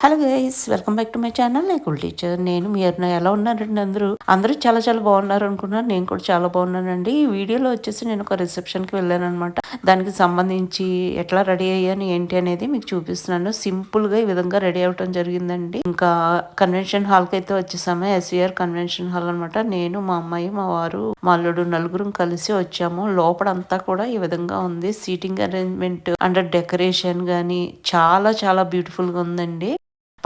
Hello guys welcome back to my channel. నేను cool teacher. నేను మీరు ఎలా ఉన్నారండి అందరూ? అందరూ చాలా చాలా బాగున్నారు అనుకున్నాను నేను కూడా చాలా బాగున్నానండి. ఈ వీడియోలో వచ్చేసి నేను ఒక రిసెప్షన్కి వెళ్ళాను అనమాట దానికి సంబంధించి ఎట్లా రెడీ అయ్యాను ఏంటి అనేది మీకు చూపిస్తున్నాను. సింపుల్గా ఈ విధంగా రెడీ అవ్వటం జరిగిందండి. ఇంకా కన్వెన్షన్ హాల్కి అయితే వచ్చేసాము. ఎస్విఆర్ కన్వెన్షన్ హాల్ అనమాట నేను మా అమ్మాయి మా వారు మా అల్లుడు నలుగురం కలిసి వచ్చాము. లోపల అంతా కూడా ఈ విధంగా ఉంది. సీటింగ్ అరేంజ్మెంట్ అండర్ డెకరేషన్ కానీ చాలా చాలా బ్యూటిఫుల్గా ఉందండి.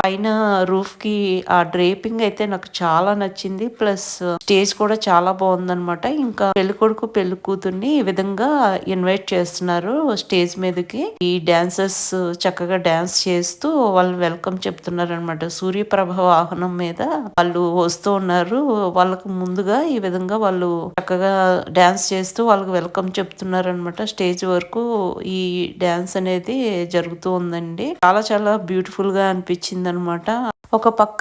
పైన రూఫ్కి ఆ డ్రేపింగ్ అయితే నాకు చాలా నచ్చింది. ప్లస్ స్టేజ్ కూడా చాలా బాగుందనమాట ఇంకా పెళ్ళి కొడుకు పెళ్ళి కూతుర్ని ఈ విధంగా ఇన్వైట్ చేస్తున్నారు స్టేజ్ మీదకి. ఈ డాన్సర్స్ చక్కగా డాన్స్ చేస్తూ వాళ్ళు వెల్కమ్ చెప్తున్నారు అనమాట సూర్యప్రభ వాహనం మీద వాళ్ళు వస్తూ ఉన్నారు. వాళ్ళకు ముందుగా ఈ విధంగా వాళ్ళు చక్కగా డాన్స్ చేస్తూ వాళ్ళకి వెల్కమ్ చెప్తున్నారు అనమాట స్టేజ్ వరకు ఈ డాన్స్ అనేది జరుగుతూ ఉందండి. చాలా చాలా బ్యూటిఫుల్గా అనిపించింది అనమాట ఒక పక్క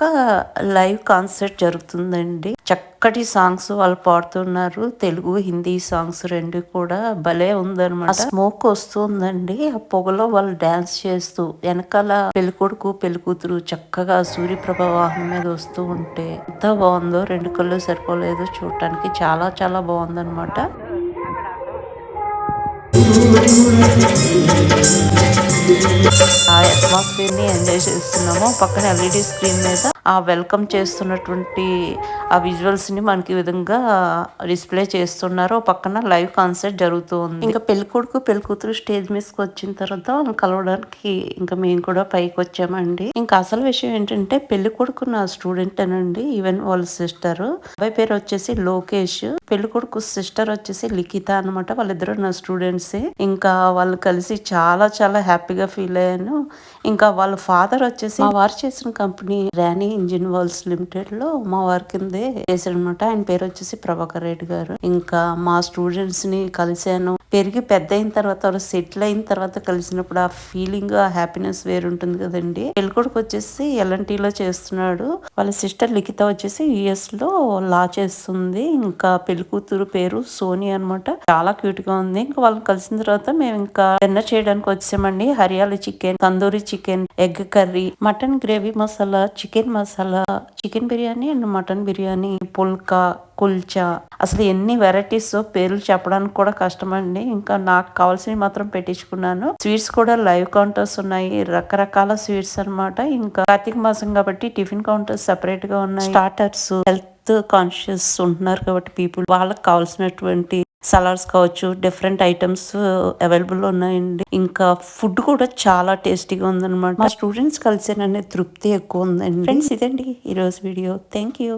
లైవ్ కాన్సర్ట్ జరుగుతుందండి. చక్కటి సాంగ్స్ వాళ్ళు పాడుతున్నారు. తెలుగు హిందీ సాంగ్స్ రెండు కూడా భలే ఉందన్నమాట స్మోక్ వస్తుందండి. ఆ పొగలో వాళ్ళు డాన్స్ చేస్తూ వెనకాల పెళ్ళికొడుకు పెళ్ళికూతురు చక్కగా సూర్యప్రభ వాహనం మీద వస్తూ ఉంటే ఎంత బాగుందో రెండు కళ్ళు సరిపోలేదు చూడటానికి చాలా చాలా బాగుందన్నమాట ఆ ఎంజాయ్ చేస్తున్నాము. పక్కన ఎల్ఈడి స్క్రీన్ మీద. ఆ వెల్కమ్ చేస్తున్నటువంటి ఆ విజువల్స్ని మనకి విధంగా డిస్ప్లే చేస్తున్నారు. పక్కన లైవ్ కాన్సర్ట్ జరుగుతూ ఉంది. ఇంకా పెళ్ళికొడుకు పెళ్ళికూతురు పెళ్ళి కూతురు స్టేజ్ మీదకి వచ్చిన తర్వాత వాళ్ళని కలవడానికి ఇంకా మేము కూడా పైకి వచ్చామండి. ఇంకా అసలు విషయం ఏంటంటే పెళ్ళి కొడుకు నా స్టూడెంట్ అనండి ఈవెన్ వాళ్ళ సిస్టర్. అబ్బాయి పేరు వచ్చేసి లోకేష్ పెళ్ళి కొడుకు సిస్టర్ వచ్చేసి లిఖిత అనమాట వాళ్ళిద్దరు నా స్టూడెంట్స్. ఇంకా వాళ్ళు కలిసి చాలా చాలా హ్యాపీగా ఫీల్ అయ్యాను. ఇంకా వాళ్ళ ఫాదర్ వచ్చేసి మా వారు చేసిన కంపెనీ రాణి ఇంజిన్ వర్ల్స్ లిమిటెడ్లో మా వారి కిందే చేశారనమాట ఆయన పేరు వచ్చేసి ప్రభాకర్ రెడ్డి గారు. ఇంకా మా స్టూడెంట్స్ని కలిశాను. పెరిగి పెద్ద అయిన తర్వాత సెటిల్ అయిన తర్వాత కలిసినప్పుడు ఆ ఫీలింగ్ ఆ హ్యాపీనెస్ వేరుంటుంది కదండి. పెళ్ళికొడుకు వచ్చేసి ఎల్ఎన్టీలో చేస్తున్నాడు. వాళ్ళ సిస్టర్ లిఖిత వచ్చేసి యుఎస్లో లా చేస్తుంది. ఇంకా పెళ్ళి కూతురు పేరు సోని అనమాట చాలా క్యూట్గా ఉంది. ఇంకా వాళ్ళని కలిసిన తర్వాత మేము ఇంకా డిన్నర్ చేయడానికి వచ్చామండి. Hariyali chicken tandoori chicken egg curry mutton gravy masala chicken masala chicken biryani and mutton biryani phulka kulcha. అసలు ఎన్ని వెరైటీస్ పేర్లు చెప్పడానికి కూడా కష్టం అండి ఇంకా నాకు కావాల్సినవి మాత్రం పెట్టించుకున్నాను. స్వీట్స్ కూడా లైవ్ కౌంటర్స్ ఉన్నాయి. రకరకాల స్వీట్స్ అనమాట ఇంకా కార్తీక మాసం కాబట్టి టిఫిన్ కౌంటర్స్ సెపరేట్గా ఉన్నాయి. స్టార్టర్స్ హెల్త్ కాన్షియస్ ఉంటున్నారు కాబట్టి పీపుల్ వాళ్ళకి కావాల్సినటువంటి సలాడ్స్ కావచ్చు డిఫరెంట్ ఐటమ్స్ అవైలబుల్ ఉన్నాయండి. ఇంకా ఫుడ్ కూడా చాలా టేస్టీగా ఉందన్నమాట. మా స్టూడెంట్స్ కలిసాననే తృప్తి ఎక్కువ ఉందండి. ఫ్రెండ్స్ ఇదండి ఈరోజు వీడియో థ్యాంక్ యూ